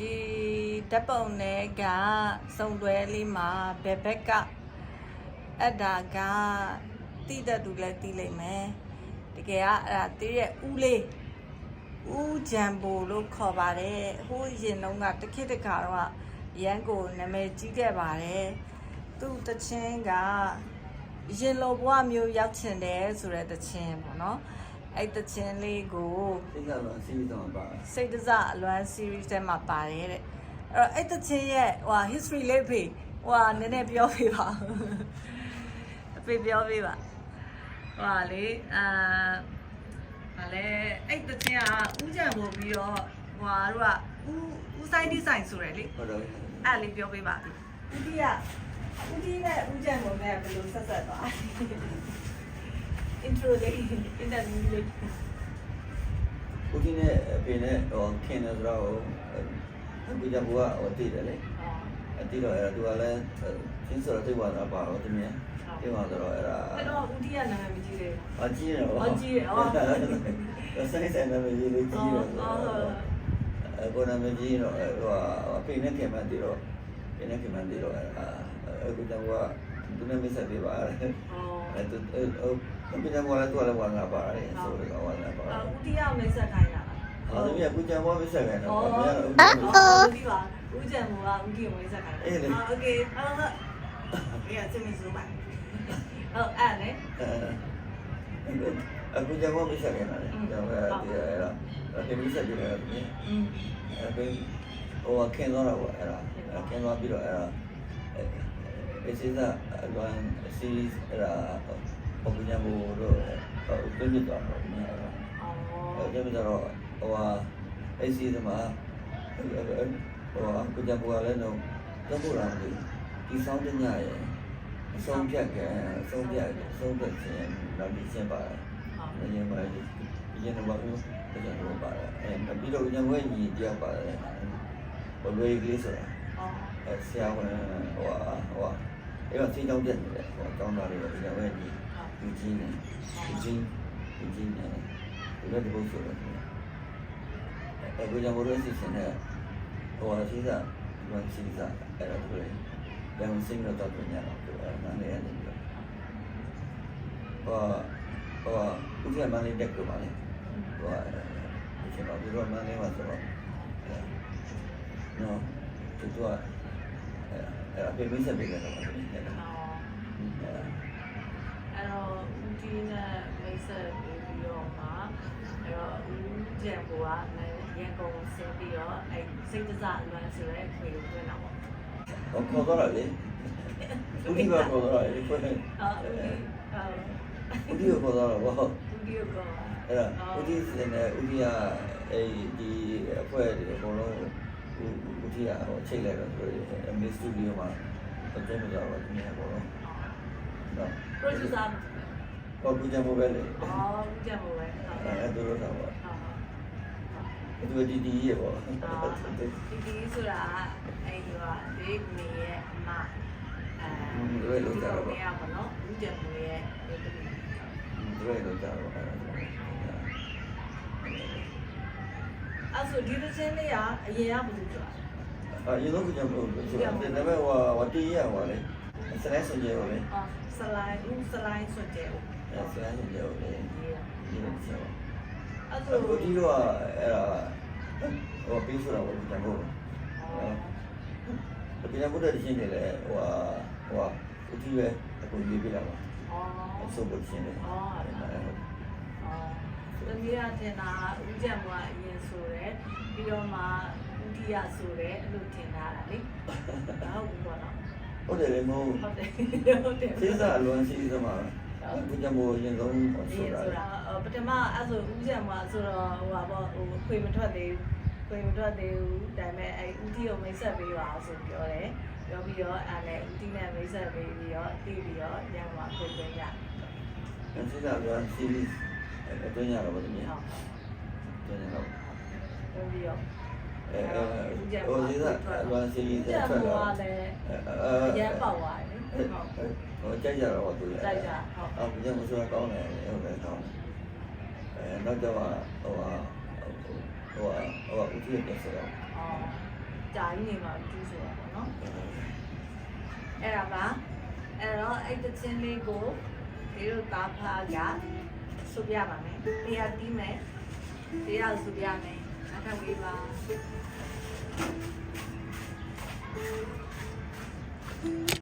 ဒီဓာတ်ပုံနဲ့ကစုံတွဲလေးမှာဘယ်ဘက်ကအက်ဒါကတိတဲ့သူလည်းတီးလိမ့်မယ်တကယ်ကအဲ့ဒါတီးရဲ့ဦးလေးဦးဂျမ်ဘိုလို့ခေါ်ပါတယ်ဟိုးရင်တုန်းကတခိတခါတော့ရန်ကိုနာမည်ကြီးခဲ့ပါတယ်သူ့တချင်းကရင်လိုဘွားမျိုးရောက်ချင်တယ်ဆိုတဲ့တချင်းပေါ့နော် အဲ့တချင်းလေးကိုစိတ်ကတော့အစီအစဉ်ပါစိတ်တစအလွမ်း series ထဲမှာပါတယ်တဲ့အဲ့တော့အဲ့တချင်းရဲ့ဟို history လေးဖေဟိုနည်းနည်းပြောပြပါအဖေပြောပြပါဟိုလေအာဟာလေအဲ့တချင်းကဥကြံပို့ပြီးတော့ဟိုတို့ကဥဥဆိုင်ဒီဆိုင်ဆိုရယ်လေဟုတ်တော့အဲ့လေးပြောပြပါဥတီကဥတီနဲ့ဥကြံပို့နဲ့ဘယ်လိုဆက်ဆက်သွား intro လေး interview လေးဦးကြီးနဲ့အဖေနဲ့ဟိုခင်တယ်ဆိုတော့အခုကြဘူကဟိုတည်တယ်လေအတည်တော့အဲ့ဒါသူကလည်းသင်းဆိုတော့တိတ်သွားတာပါတော့တမင်တိတ်သွားတော့အဲ့ဒါအဲ့တော့ဥတီကနာမည်မကြီးသေးဘူးအကြီးရောအကြီးရောဆိုင်ဆိုင်နာမည်ကြီးလေးကြီးရောအခုနာမည်ကြီးတော့ဟိုအဖေနဲ့ခင်မှတည်တော့ဖေနဲ့ခင်မှတည်တော့အဲ့ဒါအခုကြဘူကသူနဲ့မဆက်ပြပါအဲ့။အဲ့ သူဟိုဘယ်မှာလဲသူလည်းဝါလာပါတယ်ဆိုတော့ဝါလာပါ အော်ဦးတီရောက်မိတ်ဆက်ခိုင်းတာလား ။အော်ဒီကကုချံဘောမဆက်ကန်တော့ ။ ဗျာ အော် ဦး ဦးတီပါဦးကျန်မိုးကဦးတီကိုမိတ်ဆက်ခိုင်းတာ အေးလေ ။အော်โอเคဟုတ်ဟုတ်။ဒီကစမီဆိုပါ။ဟုတ်အဲ့လေ အခုကျဘောမဆက်ကန်တယ်။ဒါပဲဒီအဲ့ဒါဒီမဆက်ပြတယ်ဒီ ။อืม အဲ့ဒါဟိုခင်တော့တော့အဲ့ဒါခင်တော့ပြီးတော့အဲ့ဒါအဲစစ်သားအလွန်စီးအဲ့ဒါ ပုဂ္ဂိုလ်မျိုးတို့ဟိုပြည့်တော့တော့အဲ့ဒါအော်အဲ့ဒါတော့ဟိုဟာအဲ့စီသမားဟိုဟာကုချံဘောလည်းတော့တော့ဘူးလားဒီဆောင်တဲ့ညရဲ့အဆုံးဖြတ်ကံအဆုံးဖြတ်အဆုံးဖြတ်ခြင်းနောက်ဒီချင်းပါတယ်ဟုတ်။ညမှာဒီညနေဘာလို့ပြန်တော့ပါတယ်။အဲပြီးတော့ညမွေးညီတရားပါတယ်။ဘယ်လိုကလေးဆိုတာအော်အဲဆရာဝန်ဟိုဟာဟိုဟာအဲ့တော့စိတ်ကြောင်းတက်နေတယ်ဟိုတောင်းတာတွေညမွေးညီ ဒီချင်းနဲ့ဒီချင်းဒီချင်းနဲ့ဒီလိုဒီလိုဆိုတော့အခုညမွေးစီစဉ်တဲ့ဟိုဟာစီစားဘယ်စီစားအဲ့တော့ဒီလိုဘယ်မှာစင်တော့တော့ညတော့အဲ့ဒါနဲ့ရတယ်ဟိုဟိုဦးကမလေးတက်ကြပါလေဟိုအချင်းတော့ဒီတော့မနေမှာဆိုတော့နော်သူကအဲအဖေမင်းဆက်ပေးတယ်တော့အဲ့ဒါ အော်အဲ့တော့ဦးတီနဲ့မိတ်ဆက်ပြီးတော့မှအဲ့တော့ဦးကျန်မိုးကရန်ကုန်ဆင်းပြီးတော့အဲ့စိတ်တစအလွမ်းဆိုတဲ့ခွေကိုတွင်းတာပေါ့။တော့ခေါ်တော့လေဦးဒီကခေါ်တော့လေဖွင့်တယ်အော်ဦးတီအော်ဦးဒီကခေါ်တော့ဘောဦးတီကိုအဲ့ဒါဦးဒီစနေဦးဒီကအဲဒီအဖွဲ့တွေအကုန်လုံးဦးဒီကဟိုချိန်လိုက်တော့ဆိုရင်အမေစတူဒီယိုမှာတော့မကြောက်တော့ဒီနေ့ပေါ့နော်နော် producer တော့ပူကြမိုးပဲလေအော်ဦးကျန်မိုးပဲဟုတ်ဟုတ်အဲသူတို့တော့ပေါ့ဟုတ်သူဒီဒီရေပေါ့ဒီဒီဆိုတာအဲ့ဒီကဒေးမီရဲ့အမအဲဒီလိုမျိုးပေါ့နော်ဦးကျန်မိုးရဲ့ဒီလိုသူတို့တော့ကြာတော့အဲ့ဒါအဲ့ဆိုဒီတစ်ချင်းလေးကအရင်ကဘယ်လိုပြောအာရေတော့ကြောက်လို့ဆိုတော့ဒါပေမဲ့ဟိုဝတီးရပါလေ စလဲဆိုကြရောလေအော်ဆလိုင်းဦးဆလိုင်းဆွတ်တယ်ဦးအဲစလဲဆိုကြရောလေဒီလိုဆိုအဲ့ဆိုဆိုဒီတော့အဲ့ဒါဟိုပြီးဆိုတော့ဘယ်ကြောင့်လို့ဒီကဘုရားရှင်နေလေဟိုဟိုဦးကြီးပဲအခုရေးပြလာပါအော်ဆိုဖို့ရှင်နေအော်အော်တမီးရတင်တာဦးကျန်မိုးကအရင်ဆိုတယ်ပြီးတော့မှဦးတီရဆိုတယ်အဲ့လိုတင်တာလေဒါဟုတ်ဘူးပေါ့နော် ဟုတ်တယ်လေမို့ဟုတ်တယ်ဟုတ်တယ်သိစားအလွန်ရှိသမားဘုရားမို့ရင်ဆုံးဒီဆိုဆိုတာတာပထမအဲ့ဆိုဦးကျံမှာဆိုတော့ဟိုပါပေါ့ဟိုခွေမထွက်သေးဘူးခွေမထွက်သေးဘူးဒါပေမဲ့အဲ့ဦးတီကိုမိတ်ဆက်ပေးပါဆိုပြောတယ်ပြောပြီးတော့အဲ့နဲ့ဦးတီနဲ့မိတ်ဆက်ပေးပြီးတော့တီးပြီးတော့ရန်မှာခွေသွင်းကြသိစားအလွန်ရှိပြီးအတွင်းရတော့ဗောဒီဟုတ်နေ့တွင်းရတော့ပြောပြီးတော့ အဲဟိုဒီကအလွန်ရှိပြီးဦးကျံထွက်လာမှာလည်းအရန်ပေါက်သွားတယ်ဟုတ်ဟုတ်ဟိုကြိုက်ကြတော့သူရကြိုက်ကြဟုတ်အော်ဘုရားမဆိုးကောင်းတယ်ဟုတ်တယ်ကောင်းတယ်အဲနောက်တော့ဟိုဟာဟိုဟာဟိုဟာဦးကြီးပြဆိုတော့အော်ဟကြာကြီးနေမှာကျူးဆိုတာပေါ့နော်အဲ့ဒါပါအဲ့တော့အဲ့တချင်းလေးကိုဒီလိုသားဖားကဆုပြပါမယ်တရားတီးမယ်တရားဆုပြမယ် nakakaiba.